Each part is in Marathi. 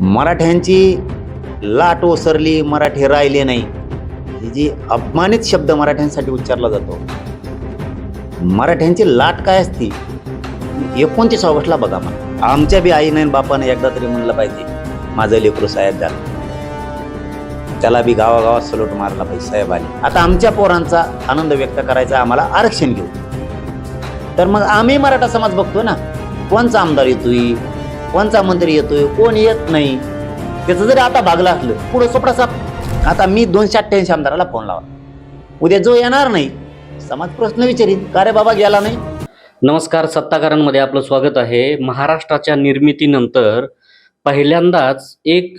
मराठ्यांची लाट ओसरली मराठी राहिले नाही. ही जी अपमानित शब्द मराठ्यांसाठी उच्चारला जातो मराठ्यांची लाट काय असती? एकोणतीस ऑगस्टला बघा मला आमच्या बी आईने बापानं एकदा तरी म्हणलं पाहिजे माझं लेकरू साहेब झालं. त्याला बी गावागावात सलोट मारला पाहिजे साहेब आले. आता आमच्या पोरांचा आनंद व्यक्त करायचा आम्हाला आरक्षण घेऊ तर मग आम्ही मराठा समाज बघतो ना. कोणचा आमदार येतोय? कोणचा मंत्री येतोय कोण येत नाही त्याचं जरी आता भागलं असलं पुढं सोपडा आता मी दोनशे अठ्ठ्याऐंशी आमदाराला फोन लावा उद्या जो येणार नाही समाज प्रश्न विचारीत का रे बाबा गेला नाही? नमस्कार सत्ताकारांमध्ये आपलं स्वागत आहे. महाराष्ट्राच्या निर्मितीनंतर पहिल्यांदाच एक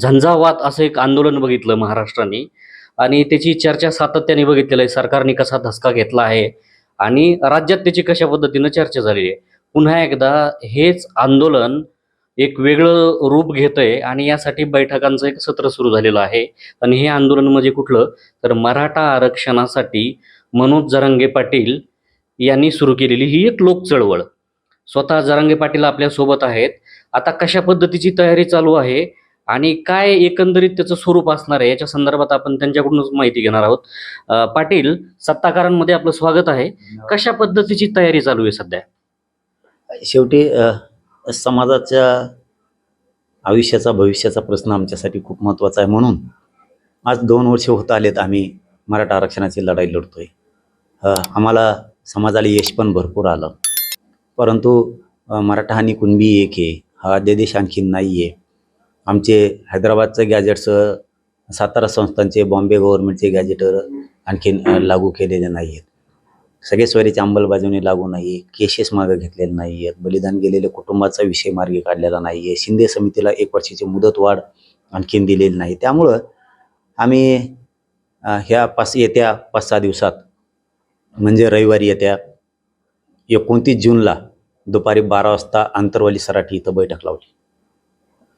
झंझावात असं एक आंदोलन बघितलं महाराष्ट्राने. आणि त्याची चर्चा सातत्याने बघितलेलं आहे. सरकारने कसा धसका घेतला आहे आणि राज्यात त्याची कशा पद्धतीनं चर्चा झाली आहे. पुन्हा एकदा हेच आंदोलन एक वेगळं रूप घेतंय आणि यासाठी बैठकांचं एक सत्र सुरू झालेलं आहे. आणि हे आंदोलन म्हणजे कुठलं? तर मराठा आरक्षणासाठी मनोज जरांगे पाटील यांनी सुरू केलेली ही एक लोक चळवळ स्वतः जरांगे पाटील आपल्यासोबत आहेत. आता कशा पद्धतीची तयारी चालू आहे आणि काय एकंदरीत त्याचं स्वरूप असणार आहे याच्या संदर्भात आपण त्यांच्याकडूनच माहिती घेणार आहोत. पाटील सत्ताकारांमध्ये आपलं स्वागत आहे. कशा पद्धतीची तयारी चालू आहे सध्या? शेवटी समाजाच्या आयुष्याचा भविष्याचा प्रश्न आमच्यासाठी खूप महत्त्वाचा आहे म्हणून आज दोन वर्ष होत आलेत आम्ही मराठा आरक्षणाची लढाई लढतोय. आहे आम्हाला समाजाला यश पण भरपूर आलं. परंतु मराठा आणि कुणबी एक आहे हा अध्यादेश आणखीन नाही आहे आमचे हैदराबादचं गॅजेट्स सातारा संस्थांचे बॉम्बे गव्हर्नमेंटचे गॅजेटर आणखीन लागू केलेले नाही आहेत सगळे स्वरीची अंमलबजावणी लागू नाही केसेस मागे घेतलेले नाही आहेत बलिदान गेलेल्या कुटुंबाचा विषय मार्गी काढलेला नाही आहे शिंदे समितीला एक वर्षाची मुदतवाढ आणखीन दिलेली नाही. त्यामुळं आम्ही ह्या पाच येत्या पाच सहा दिवसात म्हणजे रविवारी येत्या एकोणतीस जूनला दुपारी बारा वाजता आंतरवाली सराठी इथं बैठक लावली.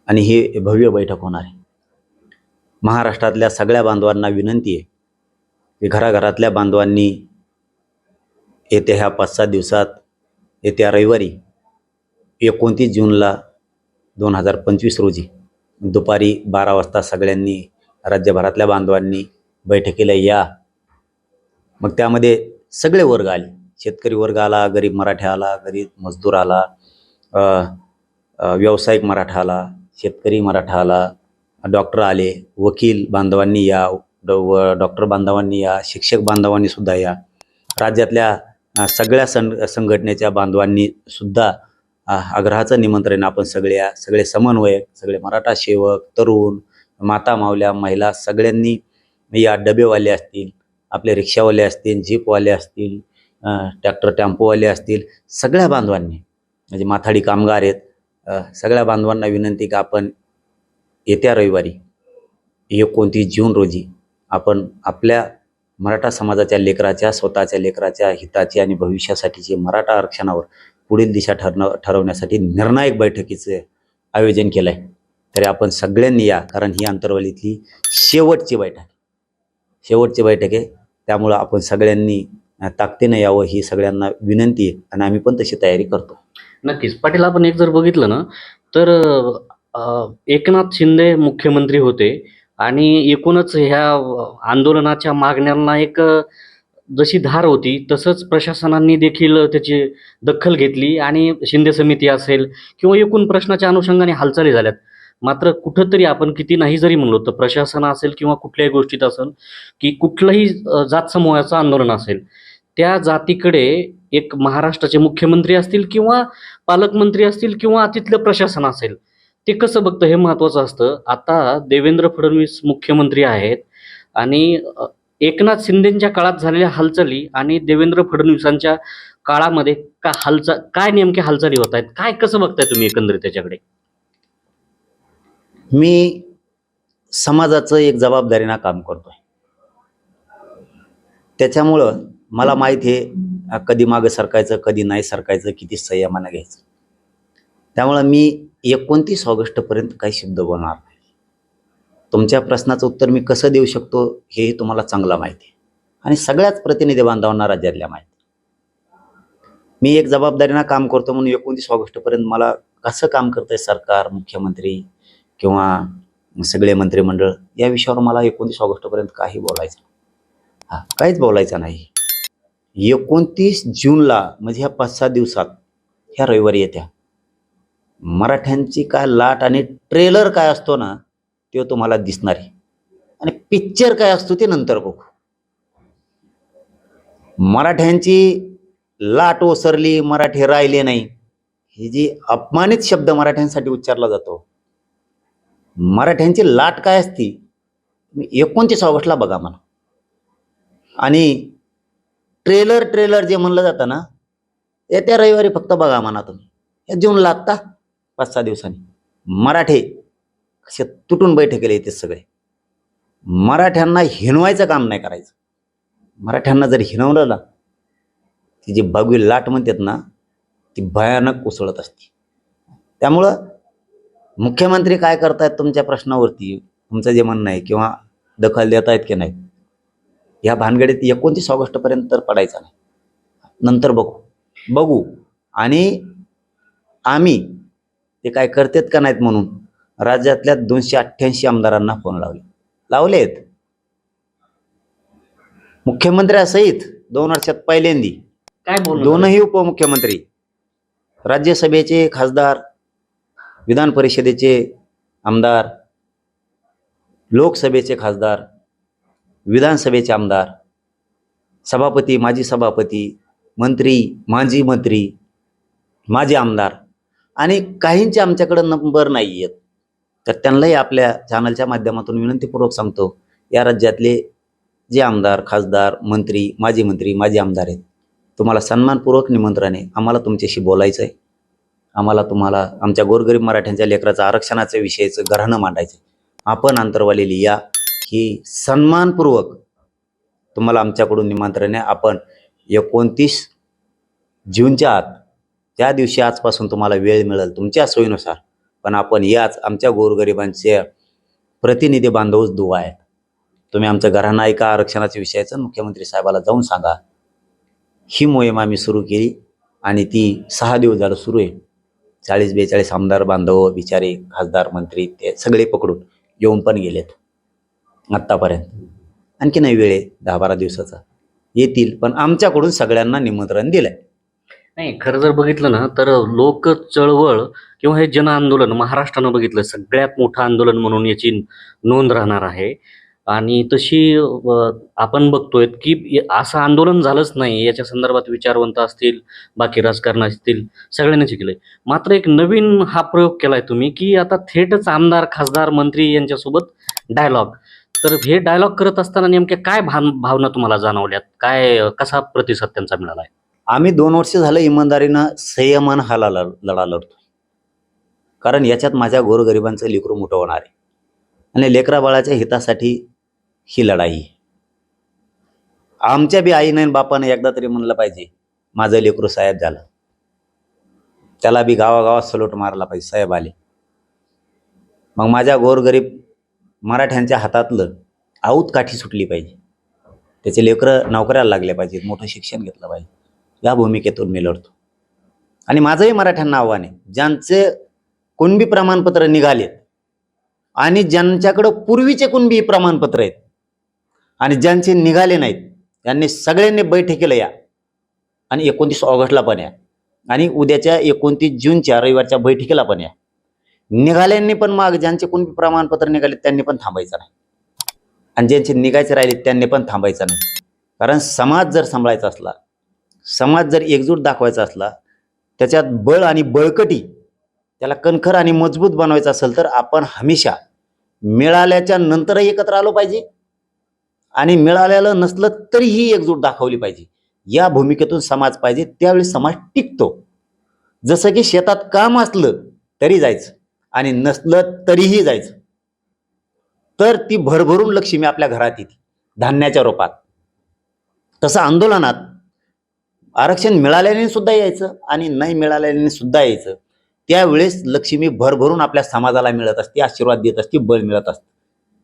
आणि ही भव्य बैठक होणार आहे. महाराष्ट्रातल्या सगळ्या बांधवांना विनंती आहे की घराघरातल्या बांधवांनी येत्या ह्या पाच सात दिवसात येत्या रविवारी एकोणतीस जूनला दोन हजार पंचवीस रोजी दुपारी बारा वाजता सगळ्यांनी राज्यभरातल्या बांधवांनी बैठकीला या. मग त्यामध्ये सगळे वर्ग आले. शेतकरी वर्ग आला गरीब मराठा आला गरीब मजदूर आला व्यावसायिक मराठा आला शेतकरी मराठा आला डॉक्टर आले वकील बांधवांनी या व डॉक्टर बांधवांनी या शिक्षक बांधवांनी सुद्धा या. राज्यातल्या सगळ्या सं संघटनेच्या बांधवांनी सुद्धा आग्रहाचं निमंत्रण आपण सगळ्या सगळे समन्वयक सगळे मराठा सेवक तरुण माता मावल्या महिला सगळ्यांनी या डबेवाले असतील आपले रिक्षावाले असतील जीपवाले असतील ट्रॅक्टर टेम्पोवाले असतील सगळ्या बांधवांनी म्हणजे माथाडी कामगार आहेत सगळ्या बांधवांना विनंती की आपण येत्या रविवारी एकोणतीस जून रोजी आपण आपल्या मराठा समाजाच्या लेकराच्या स्वतःच्या लेकराच्या हिताची आणि भविष्यासाठीची मराठा आरक्षणावर पुढील दिशा ठरणं ठरवण्यासाठी निर्णायक बैठकीचं आयोजन केलं आहे तरी आपण सगळ्यांनी या कारण ही अंतरवलीतली शेवटची बैठक. आहे. शेवटची बैठक आहे. त्यामुळं आपण सगळ्यांनी ताकदीनं यावं ही सगळ्यांना विनंती आहे आणि आम्ही पण तशी तयारी करतो. नक्कीच. पाटील आपण एक जर बघितलं ना तर एकनाथ शिंदे मुख्यमंत्री होते. आणि एकूणच ह्या आंदोलनाच्या मागण्यांना एक जशी धार होती तसंच प्रशासनांनी देखील त्याची दखल घेतली आणि शिंदे समिती असेल किंवा एकूण प्रश्नाच्या अनुषंगाने हालचाली झाल्यात. मात्र कुठंतरी आपण किती नाही जरी म्हणलो तर प्रशासन असेल किंवा कुठल्याही गोष्टीत असेल की कुठलंही जात समूहाचं आंदोलन असेल त्या जातीकडे एक महाराष्ट्राचे मुख्यमंत्री असतील किंवा पालकमंत्री असतील किंवा तिथलं प्रशासन असेल ते कसं बघतं हे महत्त्वाचं असतं. आता देवेंद्र फडणवीस मुख्यमंत्री आहेत आणि एकनाथ शिंदेच्या काळात झालेल्या हालचाली आणि देवेंद्र फडणवीसांच्या काळामध्ये का हालचाल काय नेमक्या हालचाली होत आहेत काय कसं बघताय तुम्ही एकंदरीत त्याच्याकडे? मी समाजाचं एक जबाबदारीनं काम करतोय. त्याच्यामुळं मला माहिती आहे कधी मागं सरकायचं कधी नाही सरकायचं किती संयमानं घ्यायचं. त्यामुळं मी एकोणतीस ऑगस्टपर्यंत काही शब्द बोलणार नाही. तुमच्या प्रश्नाचं उत्तर मी कसं देऊ शकतो हेही तुम्हाला चांगलं माहिती आहे. आणि सगळ्याच प्रतिनिधी बांधवांना राज्यातल्या माहिती मी एक जबाबदारीनं काम करतो म्हणून एकोणतीस ऑगस्टपर्यंत मला कसं काम करतंय सरकार मुख्यमंत्री किंवा सगळे मंत्रिमंडळ या विषयावर मला एकोणतीस ऑगस्टपर्यंत काही बोलायचं हा काहीच बोलायचं नाही. एकोणतीस जूनला म्हणजे ह्या पाच सहा दिवसात ह्या रविवारी येत्या. मराठ्यांची काय लाट आणि ट्रेलर काय असतो ना ते तुम्हाला दिसणार आहे. आणि पिक्चर काय असतो ते नंतर बघू. मराठ्यांची लाट ओसरली मराठी राहिले नाही. ही जी अपमानित शब्द मराठ्यांसाठी उच्चारला जातो मराठ्यांची लाट काय असती एकोणतीस ऑगस्टला बघा मला आणि ट्रेलर ट्रेलर जे म्हणलं जातं ना येत्या रविवारी फक्त बघा म्हणा तुम्ही. या जून लागता? पाच सहा दिवसांनी. मराठे असे तुटून बैठे केले ते सगळे. मराठ्यांना हिणवायचं काम नाही करायचं. मराठ्यांना जर हिणवलं ना ती जी बागवी लाट म्हणतात ना ती भयानक उसळत असते. त्यामुळं मुख्यमंत्री काय करतायत तुमच्या प्रश्नावरती? तुमचं जे म्हणणं आहे किंवा दखल देत आहेत की नाही? या भानगडीत एकोणतीस ऑगस्टपर्यंत तर पडायचा नाही. नंतर बघू. बघू. आणि आम्ही ते काय करतात का नाहीत म्हणून? राज्यातल्या दोनशे अठ्ठ्याऐंशी आमदारांना फोन लावले. लावलेत. मुख्यमंत्र्यासहित दोन वर्षात पहिल्यांदी. काय बोल दोनही उपमुख्यमंत्री. राज्यसभेचे खासदार विधान परिषदेचे आमदार लोकसभेचे खासदार विधानसभेचे आमदार सभापती माजी सभापती मंत्री माजी मंत्री माजी आमदार. आणि काहींचे आमच्याकडं नंबर नाही आहेत तर त्यांनाही आपल्या चॅनलच्या माध्यमातून विनंतीपूर्वक सांगतो या राज्यातले जे आमदार खासदार मंत्री माजी मंत्री माजी आमदार आहेत तुम्हाला सन्मानपूर्वक निमंत्रण आहे आम्हाला तुमच्याशी बोलायचं आहे आम्हाला तुम्हाला आमच्या गोरगरीब मराठ्यांच्या लेकराचं आरक्षणाच्या विषयीचं घराणं मांडायचं आहे आपण अंतरवालेली या ही सन्मानपूर्वक तुम्हाला आमच्याकडून निमंत्रण आहे आपण एकोणतीस जूनच्या आत त्या दिवशी आजपासून तुम्हाला वेळ मिळेल तुमच्या सोयीनुसार पण आपण याच आमच्या गोरगरिबांचे प्रतिनिधी बांधवच दुवा आहेत. तुम्ही आमचं घरांना एका आरक्षणाच्या विषयाचं मुख्यमंत्री साहेबाला जाऊन सांगा. ही मोहीम आम्ही सुरू केली आणि ती सहा दिवस झालं सुरू आहे. चाळीस बेचाळीस आमदार बांधव बिचारे खासदार मंत्री ते सगळे पकडून येऊन पण गेलेत. आत्तापर्यंत. आणखी नाही वेळ आहे दहा बारा दिवसाचा. येतील पण आमच्याकडून सगळ्यांना निमंत्रण दिलं आहे नाही खरं जर बघितलं ना तर लोक चळवळ किंवा हे जन आंदोलन महाराष्ट्रानं बघितलं सगळ्यात मोठं आंदोलन म्हणून याची नोंद राहणार आहे. आणि तशी आपण बघतोय की असं आंदोलन झालंच नाही याच्या संदर्भात विचारवंत असतील बाकी राजकारण असतील सगळ्यांनीच केलंय मात्र एक नवीन हा प्रयोग केलाय तुम्ही की आता थेटच आमदार खासदार मंत्री यांच्यासोबत डायलॉग तर हे डायलॉग करत असताना नेमक्या काय भान भावना तुम्हाला जाणवल्यात? काय कसा प्रतिसाद त्यांचा मिळालाय? आम्ही दोन वर्ष झालं इमानदारीनं संयमान हा लढा लढा लढतो कारण याच्यात माझ्या गोरगरिबांचं लेकरू मोठं होणार आहे. आणि लेकरा बाळाच्या हितासाठी ही लढाई आमच्या बी आईने आणि बापानं एकदा तरी म्हणलं पाहिजे माझं लेकरू साहेब झालं. त्याला बी गावागावात सलोट मारला पाहिजे साहेब आले. मग माझ्या गोरगरीब मराठ्यांच्या हातातलं आऊत काठी सुटली पाहिजे. त्याचे लेकरं नोकऱ्याला लागले पाहिजेत मोठं शिक्षण घेतलं पाहिजे. या भूमिकेतून मी लढतो. आणि माझंही मराठ्यांना आव्हान आहे. ज्यांचे कुणबी प्रमाणपत्र निघालेत आणि ज्यांच्याकडं पूर्वीचे कुणबी प्रमाणपत्र आहेत आणि ज्यांचे निघाले नाहीत त्यांनी सगळ्यांनी बैठकीला या आणि एकोणतीस ऑगस्टला पण या आणि उद्याच्या एकोणतीस जूनच्या रविवारच्या बैठकीला पण या. निघाल्यांनी पण माग ज्यांचे कोणबी प्रमाणपत्र निघाले त्यांनी पण थांबायचं नाही. आणि ज्यांचे निघायचे राहिले त्यांनी पण थांबायचं नाही. कारण समाज जर सांभाळायचा असला समाज जर एकजूट दाखवायचा असला त्याच्यात बळ आणि बळकटी त्याला कणखर आणि मजबूत बनवायचं असेल तर आपण हमेशा मिळाल्याच्या नंतरही एकत्र आलो पाहिजे. आणि मिळालेलं नसलं तरीही एकजूट दाखवली पाहिजे. या भूमिकेतून समाज पाहिजे त्यावेळी समाज टिकतो. जसं की शेतात काम असलं तरी जायचं आणि नसलं तरीही जायचं. तर ती भरभरून लक्ष्मी आपल्या घरात येते धान्याच्या रूपात. तसं आंदोलनात आरक्षण मिळाल्याने सुद्धा यायचं आणि नाही मिळाल्याने सुद्धा यायचं. त्यावेळेस लक्ष्मी भरभरून आपल्या समाजाला मिळत असते आशीर्वाद देत असते बळ मिळत असतं.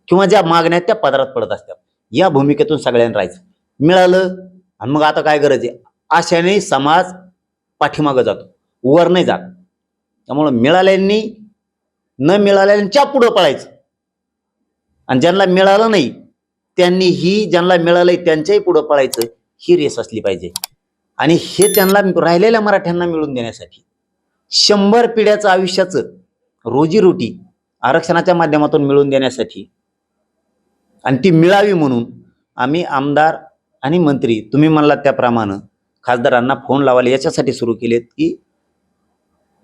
किंवा ज्या मागण्या त्या पदरात पडत असतात. या भूमिकेतून सगळ्यांना राहायचं. मिळालं आणि मग आता काय गरज आहे? अशाने समाज पाठीमागं जातो. वर नाही जात. त्यामुळं मिळाल्यांनी न मिळाल्यांच्या पुढं पळायचं? आणि ज्यांना मिळालं नाही त्यांनी ही ज्यांना मिळालंय त्यांच्याही पुढं पळायचं. ही रेस असली पाहिजे. आणि हे त्यांना राहिलेल्या मराठ्यांना मिळून देण्यासाठी शंभर पिढ्याचं आयुष्याचं रोजीरोटी आरक्षणाच्या माध्यमातून मिळवून देण्यासाठी आणि ती मिळावी म्हणून आम्ही आमदार आणि मंत्री तुम्ही म्हणलात त्याप्रमाणे खासदारांना फोन लावायला याच्यासाठी सुरू केलेत की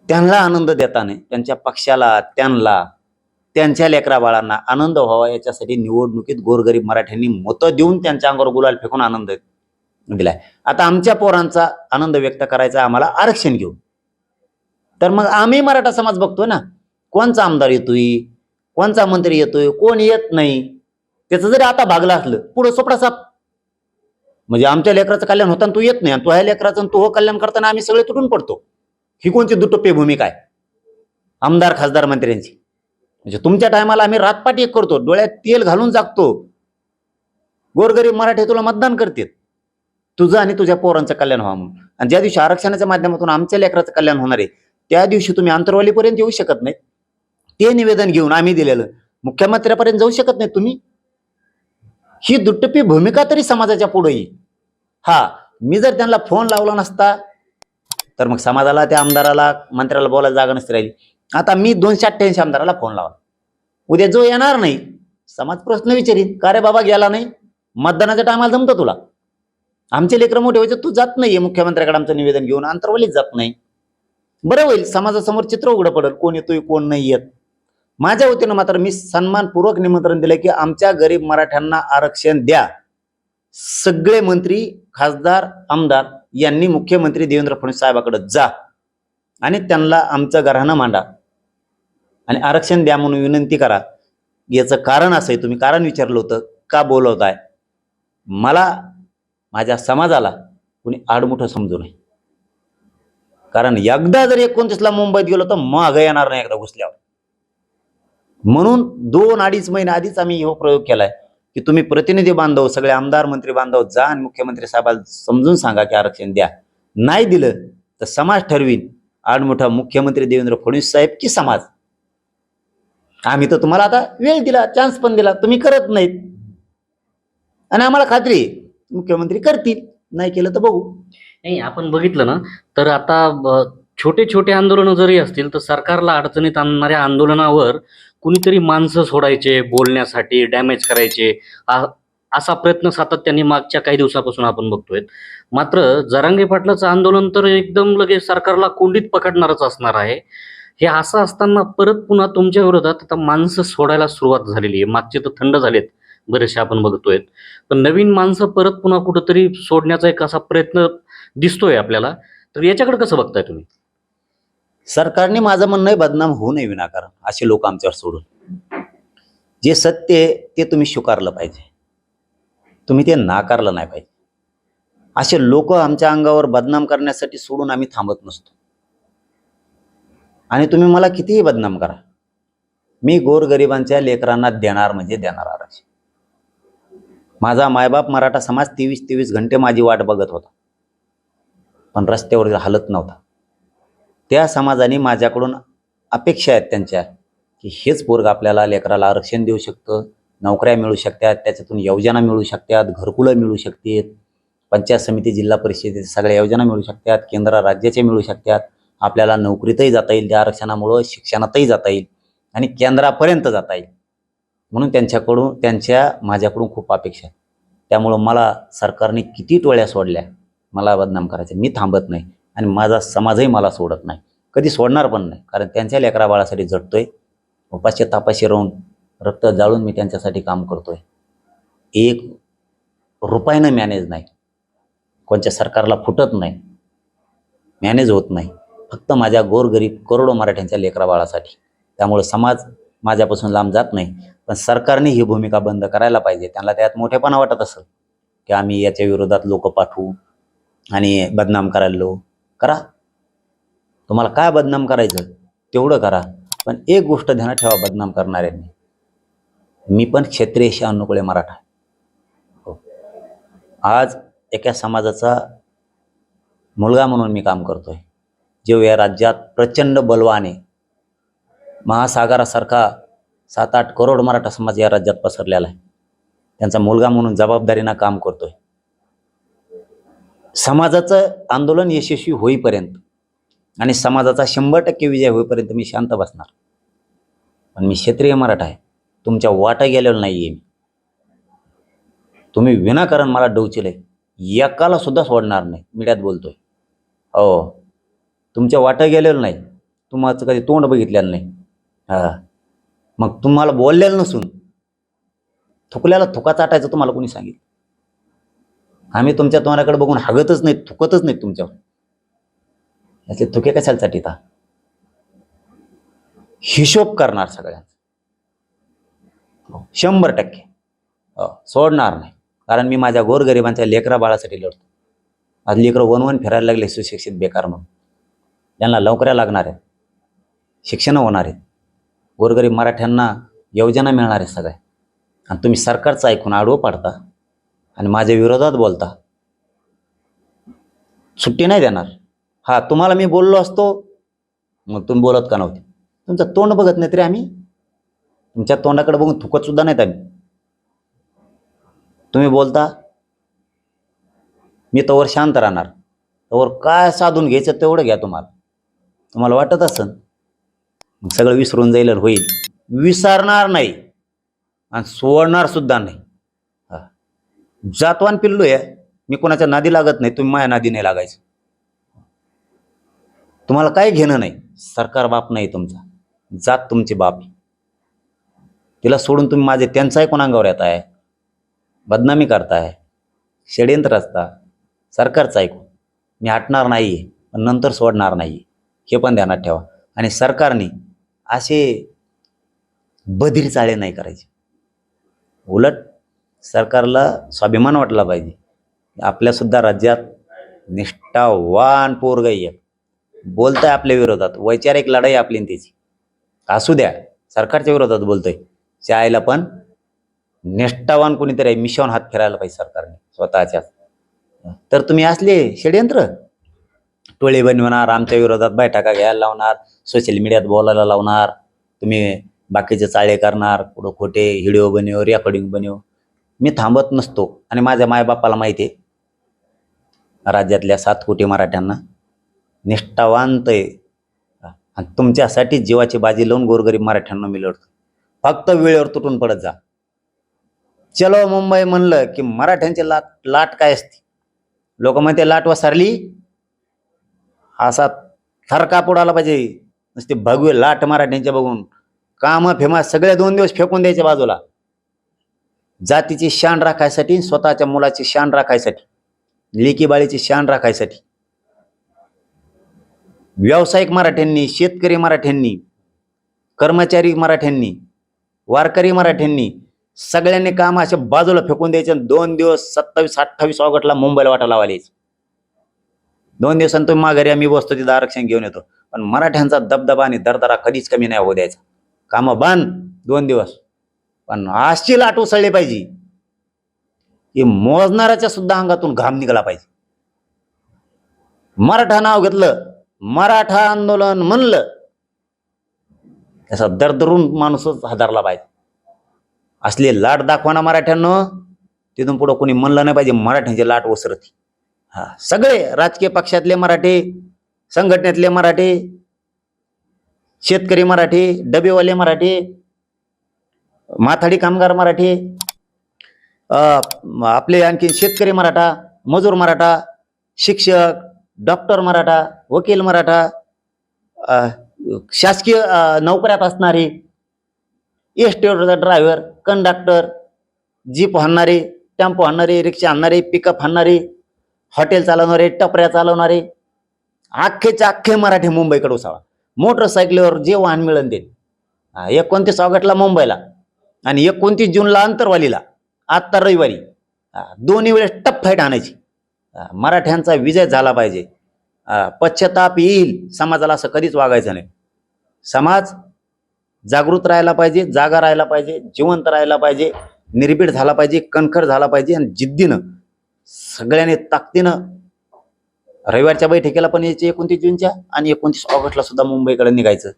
त्यांना आनंद देताना त्यांच्या पक्षाला त्यांना त्यांच्या लेकरा बाळांना आनंद व्हावा याच्यासाठी निवडणुकीत गोरगरीब मराठ्यांनी मतं देऊन त्यांच्या अंगावर गुलाल फेकून आनंद दिलाय. आता आमच्या पोरांचा आनंद व्यक्त करायचा आम्हाला आरक्षण घेऊन. तर मग आम्ही मराठा समाज बघतो ना कोणचा आमदार येतोय कोणचा मंत्री येतोय कोण येत नाही त्याचं जरी आता भागलं असलं पुढं सोपडा साप. म्हणजे आमच्या लेकराचं कल्याण होताना तू येत नाही आणि तो ह्या लेकराचं आणि तो हो कल्याण करताना आम्ही सगळे तुटून पडतो. ही कोणची दुटप्पी भूमिका आहे आमदार खासदार मंत्र्यांची. म्हणजे तुमच्या टायमाला आम्ही रातपाटी एक करतो डोळ्यात तेल घालून जागतो. गोरगरीब मराठी तुला मतदान करतात. तुझं आणि तुझ्या पोरांचं कल्याण व्हावं म्हणून. आणि ज्या दिवशी आरक्षणाच्या माध्यमातून आमच्या लेकराचं कल्याण होणार आहे त्या दिवशी तुम्ही अंतरवालीपर्यंत येऊ शकत नाही. ते निवेदन घेऊन आम्ही दिलेलं. मुख्यमंत्र्यापर्यंत जाऊ शकत नाही तुम्ही. ही दुट्टपी भूमिका तरी समाजाच्या पुढे येईल. हा मी जर त्यांना फोन लावला नसता तर मग समाजाला त्या आमदाराला मंत्र्याला बोलायला जागा नसती राहिली. आता मी दोनशे अठ्ठ्याऐंशी आमदाराला फोन लावला. उद्या जो येणार नाही समाज प्रश्न विचारीन. का रे बाबा गेला नाही? मतदानाच्या टायमाला जमतं तुला? आमचे लेकरं मोठे व्हायचे तू जात नाहीये मुख्यमंत्र्याकडे आमचं निवेदन घेऊन अंतरवलीच जात नाही. बरं होईल समाजासमोर चित्र उघडं पडेल कोण येतोय कोण नाही येत. माझ्या वतीनं मात्र मी सन्मानपूर्वक निमंत्रण दिलं की आमच्या गरीब मराठ्यांना आरक्षण द्या. सगळे मंत्री खासदार आमदार यांनी मुख्यमंत्री देवेंद्र फडणवीस साहेबाकडे जा आणि त्यांना आमचं घराणं मांडा. आणि आरक्षण द्या म्हणून विनंती करा. याचं कारण असं आहे तुम्ही कारण विचारलं होतं का बोलवताय? मला माझ्या समाजाला कुणी आडमुठं समजू नये. कारण एकदा जर एकोणतीसला मुंबईत गेलो तर मागं येणार नाही एकदा घुसल्यावर. म्हणून दोन अडीच महिने आधीच आम्ही हो प्रयोग केलाय की तुम्ही प्रतिनिधी बांधव सगळे आमदार मंत्री बांधव जा आणि मुख्यमंत्री साहेबाला समजून सांगा की आरक्षण द्या. नाही दिलं तर समाज ठरवीन. आडमुठा मुख्यमंत्री देवेंद्र फडणवीस साहेब की समाज? आम्ही तर तुम्हाला आता वेळ दिला चान्स पण दिला. तुम्ही करत नाहीत. आणि आम्हाला खात्री मुख्यमंत्री करतील. नाही केलं तर बघू. नाही आपण बघितलं ना तर आता छोटे छोटे आंदोलन जरी असतील तर सरकारला अडचणीत आणणाऱ्या आंदोलनावर कुणीतरी माणसं सोडायचे बोलण्यासाठी डॅमेज करायचे असा प्रयत्न सातत्याने मागच्या काही दिवसापासून आपण बघतोय. मात्र जरांगे पाटलाचं आंदोलन तर एकदम लगेच सरकारला कोंडीत पकडणारच असणार आहे. हे असं असताना परत पुन्हा तुमच्या विरोधात आता माणसं सोडायला सुरुवात झालेली आहे. मागचे तर थंड झालेत. बरेचसे आपण बघतोय पण नवीन माणसं परत पुन्हा कुठंतरी सोडण्याचा एक असा प्रयत्न दिसतोय आपल्याला. तर याच्याकडे कसं बघताय तुम्ही? सरकारने माझं म्हणणं आहे बदनाम होऊ नये विनाकारण असे लोक आमच्यावर सोडून. जे सत्य आहे ते तुम्ही स्वीकारलं पाहिजे. तुम्ही ते नाकारलं नाही पाहिजे. असे लोक आमच्या अंगावर बदनाम करण्यासाठी सोडून आम्ही थांबत नसतो. आणि तुम्ही मला कितीही बदनाम करा. मी गोरगरिबांच्या लेकरांना देणार म्हणजे देणार आरक्षण. माझा मायबाप मराठा समाज तेवीस तेवीस घंटे माझी वाट बघत होता. पण रस्त्यावर हालत नव्हता. त्या समाजाने माझ्याकडून अपेक्षा आहेत त्यांच्या की हेच पोरग आपल्याला लेकराला आरक्षण देऊ शकतं नोकऱ्या मिळू शकतात त्याच्यातून योजना मिळू शकतात घरकुलं मिळू शकतात पंचायत समिती जिल्हा परिषदेच्या सगळ्या योजना मिळू शकतात केंद्र राज्याच्या मिळू शकतात. आपल्याला नोकरीतही जाता येईल त्या आरक्षणामुळं शिक्षणातही जाता येईल आणि केंद्रापर्यंत जाता येईल. म्हणून त्यांच्याकडून त्यांच्या माझ्याकडून खूप अपेक्षा त्यामुळं मला सरकारने किती टोळ्या सोडल्या मला बदनाम करायचं मी थांबत नाही आणि माझा समाजही मला सोडत नाही. कधी सोडणार पण नाही कारण त्यांच्या लेकरा बाळासाठी झटतोय उपाशी तापाशी राहून रक्त जाळून मी त्यांच्यासाठी काम करतोय. एक रुपयानं मॅनेज नाही. कोणत्या सरकारला फुटत नाही. मॅनेज होत नाही. फक्त माझ्या गोरगरीब करोडो मराठ्यांच्या लेकरा बाळासाठी. त्यामुळं समाज माझ्यापासून लांब जात नाही. पण सरकारने ही भूमिका बंद करायला पाहिजे. त्यांना त्यात मोठेपणा वाटत असेल की आम्ही याच्या विरोधात लोक पाठवू आणि बदनाम करायला लो करा. तुम्हाला काय बदनाम करायचं तेवढं करा. पण एक गोष्ट ध्यानात ठेवा बदनाम करणाऱ्यांनी. मी पण क्षत्रियशी अनुकुळे मराठा हो. आज एका समाजाचा मुलगा म्हणून मी काम करतोय. जो या राज्यात प्रचंड बलवाने महासागरासारखा सात आठ करोड मराठा समाज या राज्यात पसरलेला आहे. त्यांचा मुलगा म्हणून जबाबदारीनं काम करतोय. समाजाचं आंदोलन यशस्वी होईपर्यंत आणि समाजाचा शंभर टक्के विजय होईपर्यंत मी शांत बसणार. पण मी क्षेत्रीय मराठा आहे. तुमच्या वाटा गेलेलो नाही आहे मी. तुम्ही विनाकारण मला डोचिले. एकाला सुद्धा सोडणार नाही. मीडियात बोलतोय. हो तुमच्या वाटा गेलेलं नाही. तुम्हाचं कधी तोंड बघितलेलं नाही. हां. मग तुम्हाला बोललेलं नसून थुकल्याला थुका चाटायचं तुम्हाला कोणी सांगितलं? आम्ही तुमच्या तोंडाकडे बघून हागतच नाही थुकतच नाही तुमच्यावर. यातले थुके कशाला चाटिता? हिशोब करणार सगळ्यांचा. हो, शंभर टक्के. हो, सोडणार नाही. कारण मी माझ्या गोरगरिबांच्या लेकरा बाळासाठी लढतो. आज लेकरं वन वन फिरायला लागले सुशिक्षित बेकार म्हणून. त्यांना लवकऱ्या लागणार आहेत. शिक्षणं होणार आहेत. गोरगरीब मराठ्यांना योजना मिळणार आहे सगळ्या. आणि तुम्ही सरकारचं ऐकून आडवं पाडता आणि माझ्या विरोधात बोलता. सुट्टी नाही देणार. हा तुम्हाला मी बोललो असतो मग तुम्ही बोलत का नव्हते? तुमचं तोंड बघत नाही तरी आम्ही. तुमच्या तोंडाकडे बघून थुकतसुद्धा नाहीत आम्ही. तुम्ही बोलता मी तोवर शांत राहणार. तोवर काय साधून घ्यायचं तेवढं घ्या तुम्हाला. तुम्हाला वाटत असेल सगळं विसरून जाईल आणि होईल. विसरणार नाही. आणि सोडणार सुद्धा नाही. हा. जातवान पिल्लू आहे. मी कोणाच्या नादी लागत नाही. तुम्ही माझ्या नादी नाही लागायचं. तुम्हाला काही घेणं नाही. सरकार बाप नाही तुमचा. जात तुमची बाप. आहे. तिला सोडून तुम्ही माझे त्यांचाही कोणांगावर येत आहे? बदनामी करताय. षडयंत्र असता सरकारचं ऐकून मी हटणार नाही आहे पण नंतर सोडणार नाही हे पण ध्यानात ठेवा. आणि सरकारने असे बधीर चाळे नाही करायचे. उलट सरकारला स्वाभिमान वाटला पाहिजे. आपल्यासुद्धा राज्यात निष्ठावान पोरग आहे बोलतंय आपल्या विरोधात. वैचारिक लढाई आपली त्याची. असू द्या सरकारच्या विरोधात बोलतोय. चायला आईला पण निष्ठावान कोणीतरी मिशावून हात फिरायला पाहिजे सरकारने स्वतःच्या. तर तुम्ही असले षडयंत्र. टोळे बनवणार आमच्या विरोधात बैठका घ्यायला लावणार सोशल मीडियात बोलायला लावणार तुम्ही बाकीचे चाळे करणार कुठं खोटे व्हिडिओ बनव रेकॉर्डिंग बनव. मी थांबत नसतो आणि माझ्या मायबापाला माहिती आहे राज्यातल्या सात कोटी मराठ्यांना निष्ठावांत आहे. आणि तुमच्यासाठी जीवाची बाजी लावून गोरगरीब मराठ्यांना मी लढतो. फक्त वेळेवर तुटून पडत जा. चलो मुंबई म्हणलं की मराठ्यांची लाट लाट काय असते? लोक म्हणते लाट वसारली असा थरका पुडाला पाहिजे. नुसते भगवे लाट मराठ्यांच्या बघून. कामं फेमा सगळे दोन दिवस फेकून द्यायच्या बाजूला. जातीची शान राखायसाठी स्वतःच्या मुलाची शान राखायसाठी. लेकीबाळीची शान राखायसाठी. व्यावसायिक मराठ्यांनी शेतकरी मराठ्यांनी कर्मचारी मराठ्यांनी वारकरी मराठ्यांनी सगळ्यांनी काम असे बाजूला फेकून द्यायचे आणि दोन दिवस सत्तावीस अठ्ठावीस ऑगस्टला मुंबईला वाटा लावायचे दोन दिवसांनी तुम्ही माघारी आम्ही बसतो तिथं आरक्षण घेऊन येतो. पण मराठ्यांचा दबदबा आणि दरदरा कधीच कमी नाही होऊ द्यायचा. कामं बंद दोन दिवस. पण आजची लाट उसळली पाहिजे. की मोजणाऱ्याच्या सुद्धा अंगातून घाम निघाला पाहिजे. मराठा नाव घेतलं मराठा आंदोलन म्हणलं त्याचा दरदरून माणूसच हादरला पाहिजे. असली लाट दाखवाना मराठ्यांनो. तिथून पुढं कोणी म्हणलं नाही पाहिजे मराठ्यांची लाट ओसरती हा सगळे राजकीय पक्षातले मराठे संघटनेतले मराठे शेतकरी मराठे डबेवाले मराठे माथाडी कामगार मराठे आपले आणखी शेतकरी मराठा मजूर मराठा शिक्षक डॉक्टर मराठा वकील मराठा शासकीय नोकऱ्यात असणारे एस टीचा ड्रायव्हर कंडक्टर जीप हाणणारे टेम्पो हाणणारे रिक्षा हाणणारे पिकअप हाणणारे हॉटेल चालवणारे टपऱ्या चालवणारे अख्खेच्या अख्खे मराठी मुंबईकडे उसावा मोटरसायकलीवर जे वाहन मिळून ते एकोणतीस ऑगस्टला मुंबईला आणि एकोणतीस जूनला अंतरवालीला आत्ता रविवारी. दोन्ही वेळेस टप फाईट आणायची. मराठ्यांचा विजय झाला पाहिजे. पश्चाताप येईल. समाजाला असं कधीच वागायचं नाही. समाज जागृत राहायला पाहिजे जागा राहायला पाहिजे जिवंत राहायला पाहिजे निर्भीड झाला पाहिजे कणखर झाला पाहिजे आणि जिद्दीनं सगळ्यांनी ताकदीनं रविवारच्या बैठकीला पण यायचे एकोणतीस जूनच्या आणि एकोणतीस ऑगस्टला सुद्धा मुंबईकडे निघायचं.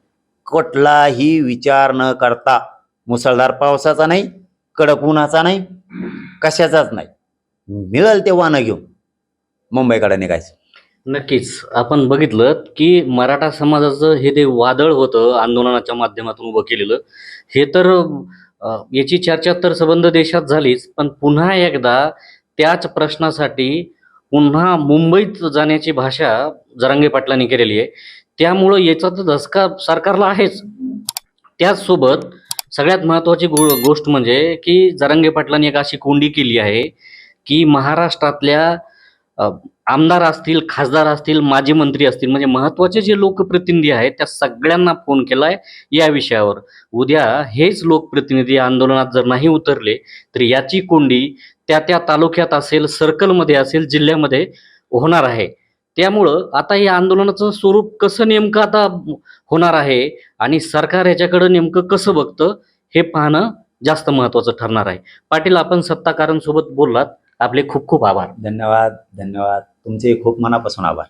कुठलाही विचार न करता मुसळधार पावसाचा नाही कडक उन्हाचा नाही कशाचाच नाही. मिळेल ते वाहनं घेऊन मुंबईकडे निघायचं. नक्कीच. आपण बघितलं की मराठा समाजाचं हे ते वादळ होतं आंदोलनाच्या माध्यमातून उभं केलेलं हे तर याची चर्चा तर संबंध देशात झालीच पण पुन्हा एकदा त्याच प्रश्नासाठी पुन्हा मुंबईत जाण्याची भाषा जरांगे पाटलांनी केलेली आहे. त्यामुळं याचा तर धसका सरकारला आहेच. त्याचसोबत सगळ्यात महत्त्वाची गो गोष्ट म्हणजे की जरांगे पाटलांनी एक अशी कोंडी केली आहे की महाराष्ट्रातल्या आमदार असतील खासदार असतील माजी मंत्री असतील म्हणजे महत्त्वाचे जे लोकप्रतिनिधी आहेत त्या सगळ्यांना फोन केला आहे या विषयावर. उद्या हेच लोकप्रतिनिधी आंदोलनात जर नाही उतरले तर याची कोंडी त्या त्या तालुक्यात असेल सर्कलमध्ये असेल जिल्ह्यामध्ये होणार आहे. त्यामुळं आता या आंदोलनाचं स्वरूप कसं नेमकं आता होणार आहे आणि सरकार याच्याकडं नेमकं कसं बघतं हे पाहणं जास्त महत्वाचं ठरणार आहे. पाटील आपण सत्ताकारांसोबत बोललात. आपले खूप खूप आभार. धन्यवाद धन्यवाद. तुमचे खूप मनापासून आभार.